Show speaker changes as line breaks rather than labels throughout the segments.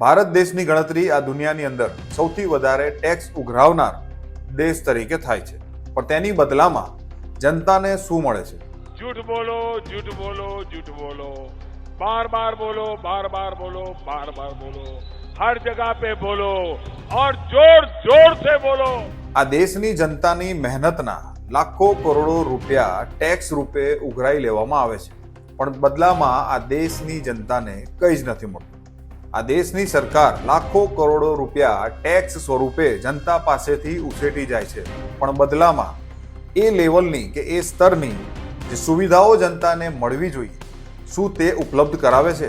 ભારત દેશની ગણતરી આ દુનિયાની અંદર સૌથી વધારે ટેક્સ ઉઘરાવનાર દેશ તરીકે થાય છે. પણ તેની બદલામાં જનતાને શું મળે છે?
જૂઠ બોલો જૂઠ બોલો જૂઠ બોલો. બાર બાર બોલો બાર બાર બોલો બાર બાર બોલો. હર જગા પે બોલો ઓર જોર જોર સે બોલો.
આ દેશની જનતાની મહેનતના લાખો કરોડો રૂપિયા ટેક્સ રૂપે ઉઘરાઈ લેવામાં આવે છે. પણ બદલામાં આ દેશની જનતાને કંઈ જ નથી મળતું. આ દેશની સરકાર લાખો કરોડો રૂપિયા ટેક્સ સ્વરૂપે જનતા પાસેથી ઉછેટી જાય છે. પણ બદલામાં એ લેવલની કે એ સ્તરની જે સુવિધાઓ જનતાને મળવી જોઈએ શું તે ઉપલબ્ધ કરાવે છે?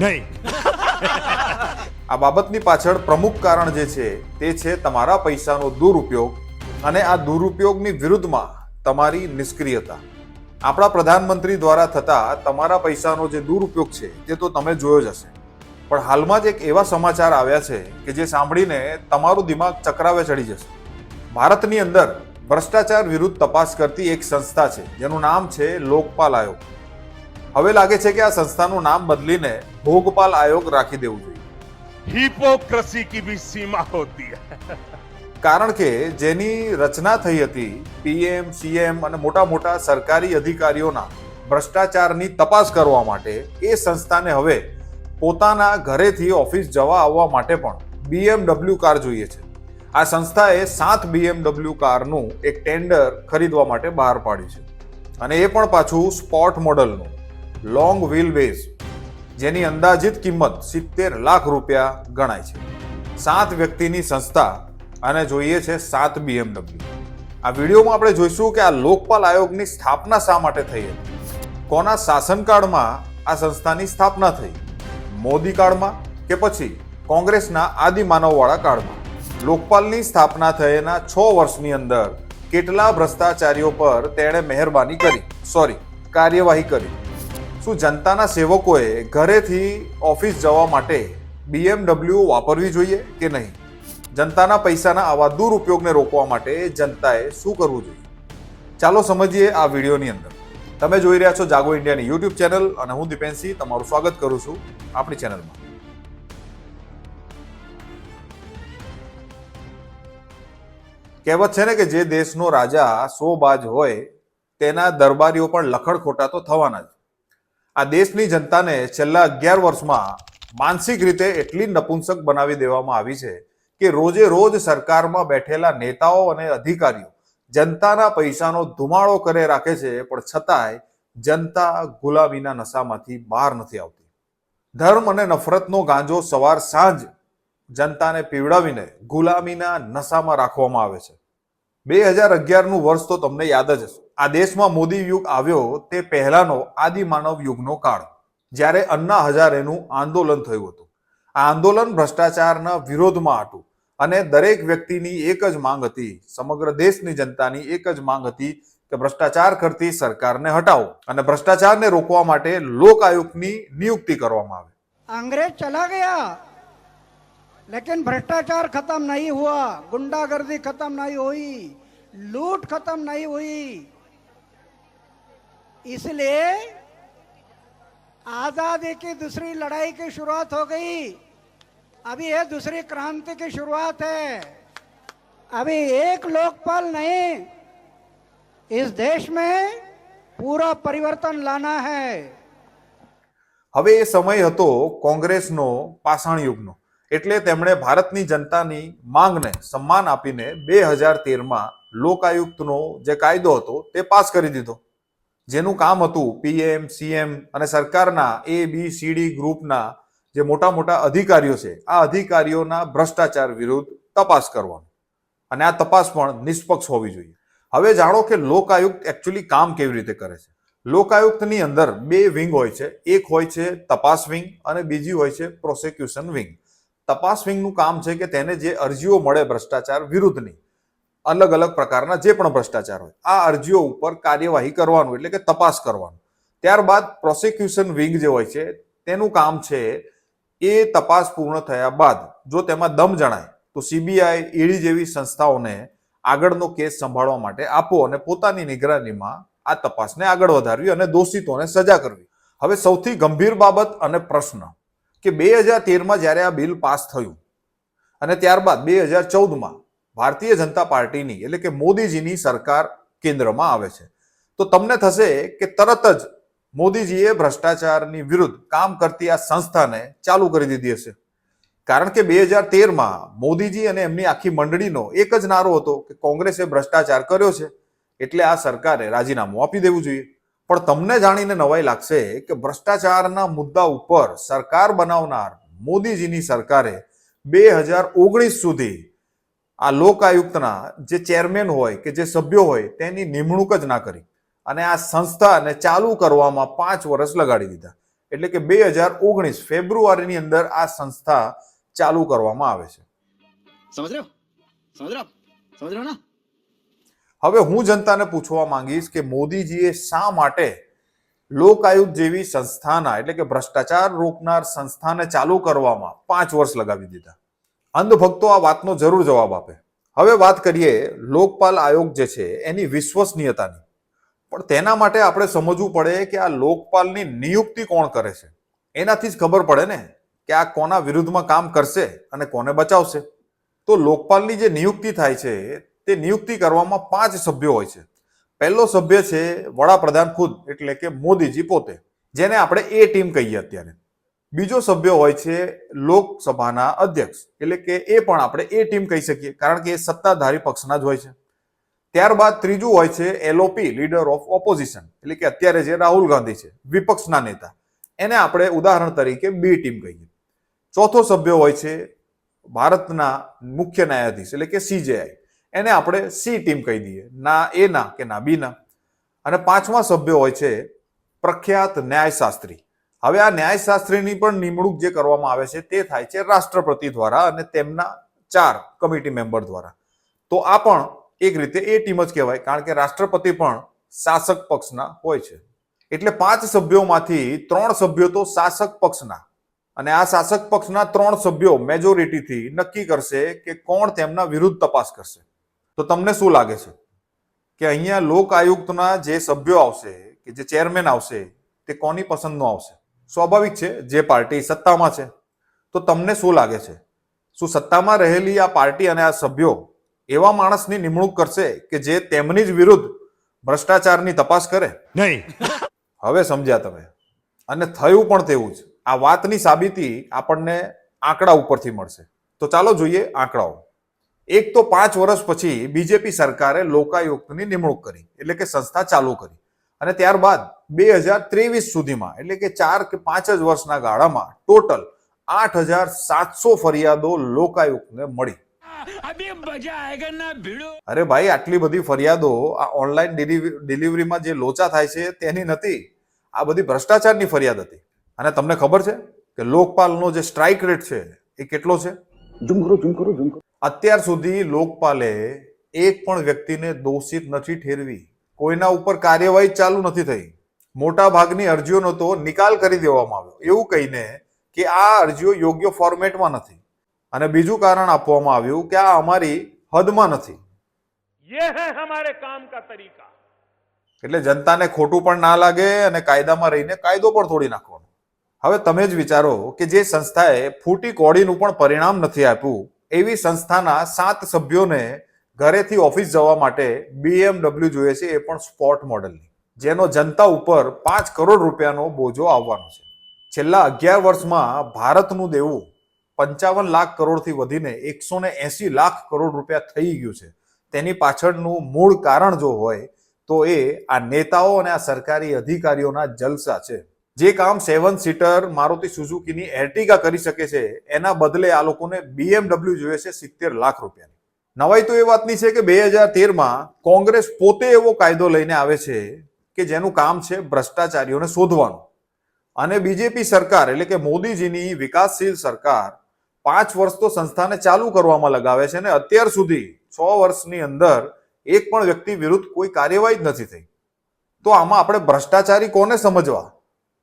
નહીં.
આ બાબતની પાછળ પ્રમુખ કારણ જે છે તે છે તમારા પૈસાનો દુરુપયોગ અને આ દુરુપયોગની વિરુદ્ધમાં તમારી નિષ્ક્રિયતા. આપણા પ્રધાનમંત્રી દ્વારા થતા તમારા પૈસાનો જે દુરુપયોગ છે તે તો તમે જોયો જ હશે. પણ હાલમાં જ એક એવા સમાચાર આવ્યા છે કે જે સાંભળીને તમારું દિમાગ ચક્રાવે ચડી જશે. ભારતની અંદર ભ્રષ્ટાચાર વિરુદ્ધ તપાસ કરતી એક સંસ્થા છે જેનું નામ છે લોકપાલ આયોગ. હવે લાગે છે કે આ સંસ્થાનું નામ બદલીને ભોગપાલ આયોગ રાખી દેવું જોઈએ.
હિપોક્રસી કી ભી સીમા હોતી
કારણ કે જેની રચના થઈ હતી પીએમ સીએમ અને મોટા મોટા સરકારી અધિકારીઓના ભ્રષ્ટાચારની તપાસ કરવા માટે એ સંસ્થાને હવે પોતાના ઘરેથી ઓફિસ જવા આવવા માટે પણ બીએમડબલ્યુ કાર જોઈએ છે. આ સંસ્થાએ સાત બીએમડબલ્યુ કારનું એક ટેન્ડર ખરીદવા માટે બહાર પાડ્યું છે. અને એ પણ પાછું સ્પોટ મોડલનું, લોંગ વ્હીલ બેઝ જેની અંદાજિત કિંમત સિત્તેર લાખ રૂપિયા ગણાય છે. સાત વ્યક્તિની સંસ્થા અને જોઈએ છે સાત બીએમડબલ્યુ આ વિડીયોમાં આપણે જોઈશું કે આ લોકપાલ આયોગની સ્થાપના શા માટે થઈ હતી? કોના શાસનકાળમાં આ સંસ્થાની સ્થાપના થઈ? મોદી કાળમાં કે પછી કોંગ્રેસના આદિમાનવવાળા કાળમાં? લોકપાલની સ્થાપના થયેના છ વર્ષની અંદર કેટલા ભ્રષ્ટાચારીઓ પર તેણે મહેરબાની કરી? સોરી કાર્યવાહી કરી. શું જનતાના સેવકોએ ઘરેથી ઓફિસ જવા માટે બીએમડબલ્યુ વાપરવી જોઈએ કે નહીં? જનતાના પૈસાના આવા દુરુપયોગને રોકવા માટે જનતાએ શું કરવું જોઈએ? ચાલો સમજીએ આ વિડીયોની અંદર. તમે જોઈ રહ્યા છો જાગો ઇન્ડિયાની યુટ્યુબ ચેનલ અને હું દીપેનસિંહ તમારું સ્વાગત કરું છું આપણી ચેનલમાં. કહેવત છે ને કે જે દેશનો રાજા સો બાજ હોય, તેના દરબારીઓ પણ લખડ ખોટા તો થવાના જ. આ દેશની જનતાને છેલ્લા અગિયાર વર્ષમાં માનસિક રીતે એટલી નપુંસક બનાવી દેવામાં આવી છે કે રોજે રોજ સરકારમાં બેઠેલા નેતાઓ અને અધિકારીઓ જનતાના પૈસાનો ધુમાડો કરે રાખે છે, પણ છતાંય જનતા ગુલામીના નશામાંથી બહાર નથી આવતી. ધર્મ અને નફરતનો ગાંજો સવાર સાંજ જનતાને પીવડાવીને ગુલામીના નશામાં રાખવામાં આવે છે. બે હજાર અગિયારનું વર્ષ તો તમને યાદ જ હશે. આ દેશમાં મોદી યુગ આવ્યો તે પહેલાનો આદિમાનવ યુગનો કાળ, જ્યારે અન્ના હજારેનું આંદોલન થયું હતું. આ આંદોલન ભ્રષ્ટાચારના વિરોધમાં હતું. અને દરેક વ્યક્તિની એક જ માંગ હતી સમગ્ર દેશની જનતાની એક જ માંગ હતી કે ભ્રષ્ટાચાર કરતી સરકારને હટાવો અને ભ્રષ્ટાચારને રોકવા માટે લોક આયુક્તની નિયુક્તિ કરવામાં આવે
अंग्रेज चला गया लेकिन भ्रष्टाचार खत्म नहीं हुआ गुंडागर्दी खत्म नहीं हुई लूट खत्म नहीं हुई इसलिए आजादी की दूसरी लड़ाई की शुरुआत हो गई अभी ये दूसरी क्रांति की शुरुआत है अभी एक लोकपाल नहीं इस देश में पूरा परिवर्तन लाना है
હવે એ સમય હતો કોંગ્રેસનો પાષાણ યુગનો એટલે તેમણે ભારતની જનતાની માંગને સન્માન આપીને બે હજાર તેરમાં લોકાયુક્તનો જે કાયદો હતો તે પાસ કરી દીધો જેનું કામ હતું પીએમ સીએમ અને સરકારના એ બી સીડી ગ્રુપના જે મોટા મોટા અધિકારીઓ છે, આ અધિકારીઓના ભ્રષ્ટાચાર વિરુદ્ધ તપાસ કરવાનું. અને આ તપાસ પણ નિષ્પક્ષ હોવી જોઈએ. હવે જાણો કે લોકાયુક્ત એકચ્યુઅલી કામ કેવી રીતે કરે છે? લોકાયુક્તની અંદર બે વિંગ હોય છે. એક હોય છે તપાસ વિંગ અને બીજી હોય છે પ્રોસિક્યુશન વિંગ તપાસ વિંગનું કામ છે કે તેને જે અરજીઓ મળે ભ્રષ્ટાચાર વિરુદ્ધની, અલગ અલગ પ્રકારના જે પણ ભ્રષ્ટાચાર હોય, આ અરજીઓ ઉપર કાર્યવાહી કરવાનું, એટલે કે તપાસ કરવાનું. ત્યારબાદ પ્રોસિક્યુશન વિંગ જે હોય છે, તેનું કામ છે એ તપાસ પૂર્ણ થયા બાદ જો તેમાં દમ જણાય, તો સીબીઆઈ ઈડી જેવી સંસ્થાઓને આગળનો કેસ સંભાળવા માટે આપો અને પોતાની નિગરાનીમાં આ તપાસને આગળ વધારવી અને દોષિતોને સજા કરવી. હવે સૌથી ગંભીર બાબત અને પ્રશ્ન કે બે હજાર તેરમાં જ્યારે આ બિલ પાસ થયું અને ત્યારબાદ બે હજાર ચૌદમાં ભારતીય જનતા પાર્ટીની એટલે કે મોદીજીની સરકાર કેન્દ્રમાં આવે છે, તો તમને થશે કે તરત જ મોદીજીએ ભ્રષ્ટાચારની વિરુદ્ધ કામ કરતી આ સંસ્થાને ચાલુ કરી દીધી હશે. કારણ કે બે હજાર તેરમાં મોદીજી અને એમની આખી મંડળીનો એક જ નારો હતો કે કોંગ્રેસે ભ્રષ્ટાચાર કર્યો છે એટલે આ સરકારે રાજીનામું આપી દેવું જોઈએ. પણ તમને જાણીને નવાઈ લાગશે કે ભ્રષ્ટાચારના મુદ્દા ઉપર સરકાર બનાવનાર મોદીજીની સરકારે બે હજાર ઓગણીસ સુધી આ લોક આયુક્તના જે ચેરમેન હોય કે જે સભ્યો હોય તેની નિમણૂક જ ના કરી. અને આ સંસ્થાને ચાલુ કરવામાં પાંચ વર્ષ લગાડી દીધા. એટલે કે બે હજાર ઓગણીસ ફેબ્રુઆરીની અંદર આ સંસ્થા ચાલુ કરવામાં આવે છે.
સમજ
હવે હું જનતાને પૂછવા માંગીશ કે મોદીજીએ શા માટે લોકાયુક્ત જેવી સંસ્થાના એટલે કે ભ્રષ્ટાચાર રોકનાર સંસ્થાને ચાલુ કરવામાં પાંચ વર્ષ લગાવી દીધા? અંધભક્તો આ વાતનો જરૂર જવાબ આપે. હવે વાત કરીએ લોકપાલ આયોગ જે છે એની વિશ્વસનીયતાની. પણ તેના માટે આપણે સમજવું પડે કે આ લોકપાલની નિયુક્તિ કોણ કરે છે? એનાથી જ ખબર પડે ને કે આ કોના વિરુદ્ધમાં કામ કરશે અને કોને બચાવશે. તો લોકપાલની જે નિયુક્તિ થાય છે, તે નિયુક્તિ કરવામાં પાંચ સભ્યો હોય છે. પહેલો સભ્ય છે વડાપ્રધાન ખુદ, એટલે કે મોદીજી પોતે, જેને આપણે એ ટીમ કહીએ અત્યારે. બીજો સભ્ય હોય છે લોકસભાના અધ્યક્ષ, એટલે કે એ પણ આપણે એ ટીમ કહી શકીએ, કારણ કે એ સત્તાધારી પક્ષના જ હોય છે. ત્યારબાદ ત્રીજું હોય છે એલઓપી લીડર ઓફ ઓપોઝિશન એટલે કે અત્યારે જે રાહુલ ગાંધી છે, વિપક્ષના નેતા. એને આપણે ઉદાહરણ તરીકે બી ટીમ કહીએ. ચોથો સભ્ય હોય છે ભારતના મુખ્ય ન્યાયાધીશ, એટલે કે સીજેઆઈ એને આપણે સી ટીમ કહી દઈએ. ના એ ના કે ના બી ના. અને પાંચમા સભ્ય હોય છે પ્રખ્યાત ન્યાયશાસ્ત્રી. હવે આ ન્યાયશાસ્ત્રીની પણ નિમણૂક જે કરવામાં આવે છે તે થાય છે રાષ્ટ્રપતિ દ્વારા અને તેમના ચાર કમિટી મેમ્બર દ્વારા. તો આ પણ એક રીતે એ ટીમ જ કહેવાય, કારણ કે રાષ્ટ્રપતિ પણ શાસક પક્ષના હોય છે. એટલે પાંચ સભ્યોમાંથી ત્રણ સભ્યો તો શાસક પક્ષના. અને આ શાસક પક્ષના ત્રણ સભ્યો મેજોરિટીથી નક્કી કરશે કે કોણ તેમના વિરુદ્ધ તપાસ કરશે. તો તમને શું લાગે છે? કે અહીંયા લોક આયુક્તના જે સભ્યો આવશે, કે જે ચેરમેન આવશે, તે કોની પસંદનો આવશે? સ્વાભાવિક છે, જે પાર્ટી સત્તામાં છે. તો તમને શું લાગે છે? શું સત્તામાં રહેલી આ પાર્ટી અને આ સભ્યો એવા માણસની નિમણૂક કરશે કે જે તેમની જ વિરુદ્ધ ભ્રષ્ટાચારની તપાસ કરે.
નહીં.
હવે સમજ્યા તમે. અને થયું પણ તેવું જ. આ વાતની સાબિતી આપણને આંકડા ઉપરથી મળશે. તો ચાલો જોઈએ આંકડાઓ. એક તો પાંચ વર્ષ પછી બીજેપી સરકારે લોકાયુક્તની નિમણૂક કરી એટલે કે સંસ્થા ચાલુ કરી. અને ત્યારબાદ બે હજાર ત્રેવીસ સુધીમાં એટલે કે ચાર કે પાંચ જ વર્ષના ગાળામાં ટોટલ આઠ હજાર સાતસો ફરિયાદો લોકાયુક્તને મળી. અરે ભાઈ આટલી બધી ફરિયાદો આ ઓનલાઈન ડિલિવરીમાં જે લોચા થાય છે તેની નથી. આ બધી ભ્રષ્ટાચારની ફરિયાદ હતી. અને તમને ખબર છે કે લોકપાલનો જે સ્ટ્રાઇક રેટ છે એ કેટલો છે? અત્યાર સુધી લોકપાલે એક પણ વ્યક્તિને દોષિત નથી ઠેરવી. કોઈના ઉપર કાર્યવાહી ચાલુ નથી થઈ. મોટા ભાગની અરજીઓનો તો નિકાલ કરી દેવામાં આવ્યો. એવું કહીને કે આ અરજીઓ યોગ્ય ફોર્મેટમાં નથી. અને બીજું કારણ આપવામાં આવ્યું કે આ અમારી હદમાં નથી. એટલે જનતાને ખોટું પણ ના લાગે અને કાયદામાં રહીને કાયદો પણ થોડી નાખવાનો. હવે તમે જ વિચારો કે જે સંસ્થાએ ફૂટી કોડીનું પણ પરિણામ નથી આપ્યું એવી સંસ્થાના સાત સભ્યોને ઘરેથી ઓફિસ જવા માટે બીએમડબલ્યુ જોઈએ છે એ પણ સ્પોટ મોડલની જેનો જનતા ઉપર પાંચ કરોડ રૂપિયાનો બોજો આવવાનો છે. છેલ્લા અગિયાર વર્ષમાં ભારતનું દેવું પંચાવન લાખ કરોડથી વધીને એકસો ને એસી લાખ કરોડ રૂપિયા થઈ ગયું છે. તેની પાછળનું મૂળ કારણ જો હોય, તો એ આ નેતાઓ અને આ સરકારી અધિકારીઓના જલસા છે. જે કામ સેવન સીટર, મારુતિ સુઝુકીની એર્ટિગા કરી શકે છે, એના બદલે આ લોકોને બીએમડબલ્યુ જોઈએ છે સિત્તેર લાખ રૂપિયાની. નવાઈ તો એ વાતની છે કે બે હજાર તેરમાં કોંગ્રેસ પોતે એવો કાયદો લઈને આવે છે કે જેનું કામ છે ભ્રષ્ટાચારીઓને શોધવાનું. અને બીજેપી સરકાર, એટલે કે મોદીજીની વિકાસશીલ સરકાર પાંચ વર્ષ તો સંસ્થાને ચાલુ કરવામાં લગાવે છે અને અત્યાર સુધી છ વર્ષની અંદર એક પણ વ્યક્તિ વિરુદ્ધ કોઈ કાર્યવાહી જ નથી થઈ. તો આમાં આપણે ભ્રષ્ટાચારી કોને સમજવા?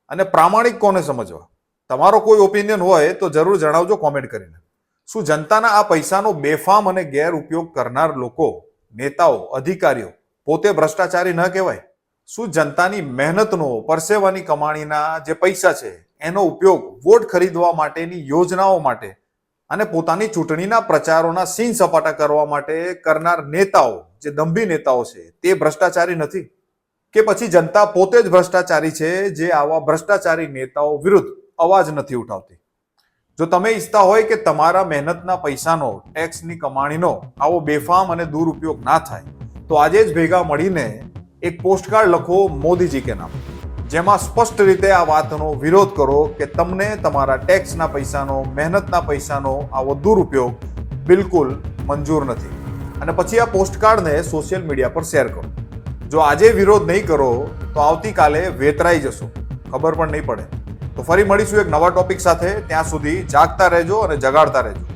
અને પ્રામાણિક કોને સમજવા? તમારો કોઈ ઓપિનિયન હોય તો જરૂર જણાવજો કોમેન્ટ કરીને. શું જનતાના આ પૈસાનો બેફામ અને ગેરઉપયોગ કરનાર લોકો, નેતાઓ, અધિકારીઓ પોતે ભ્રષ્ટાચારી ન કહેવાય? શું જનતાની મહેનતનો, પરસેવાની કમાણીના જે પૈસા છે, એનો ઉપયોગ વોટ ખરીદવા માટેની યોજનાઓ માટે અને પોતાની ચૂંટણીના પ્રચારોના સીન સપાટા કરવા માટે કરનાર નેતાઓ, જે દંભી નેતાઓ છે, તે ભ્રષ્ટાચારી નથી? કે પછી જનતા પોતે જ ભ્રષ્ટાચારી છે, જે આવા ભ્રષ્ટાચારી નેતાઓ વિરુદ્ધ અવાજ નથી ઉઠાવતી? જો તમે ઈચ્છતા હોય કે તમારા મહેનતના પૈસાનો, ટેક્સની કમાણીનો આવો બેફામ અને દુરુપયોગ ના થાય, તો આજે જ ભેગા મળીને એક પોસ્ટકાર્ડ લખો મોદીજી કે નામ જેમાં સ્પષ્ટ રીતે આ વાતનો વિરોધ કરો કે તમને તમારા ટેક્સના પૈસાનો, મહેનતના પૈસાનો આવો દુરુપયોગ બિલકુલ મંજૂર નથી. અને પછી આ પોસ્ટકાર્ડને સોશિયલ મીડિયા પર શેર કરો. જો આજે વિરોધ નહીં કરો, તો આવતીકાલે વેતરાઈ જશો. ખબર પણ નહીં પડે. તો ફરી મળીશું એક નવા ટોપિક સાથે. ત્યાં સુધી જાગતા રહેજો અને જગાડતા રહેજો.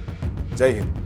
જય હિન્દ.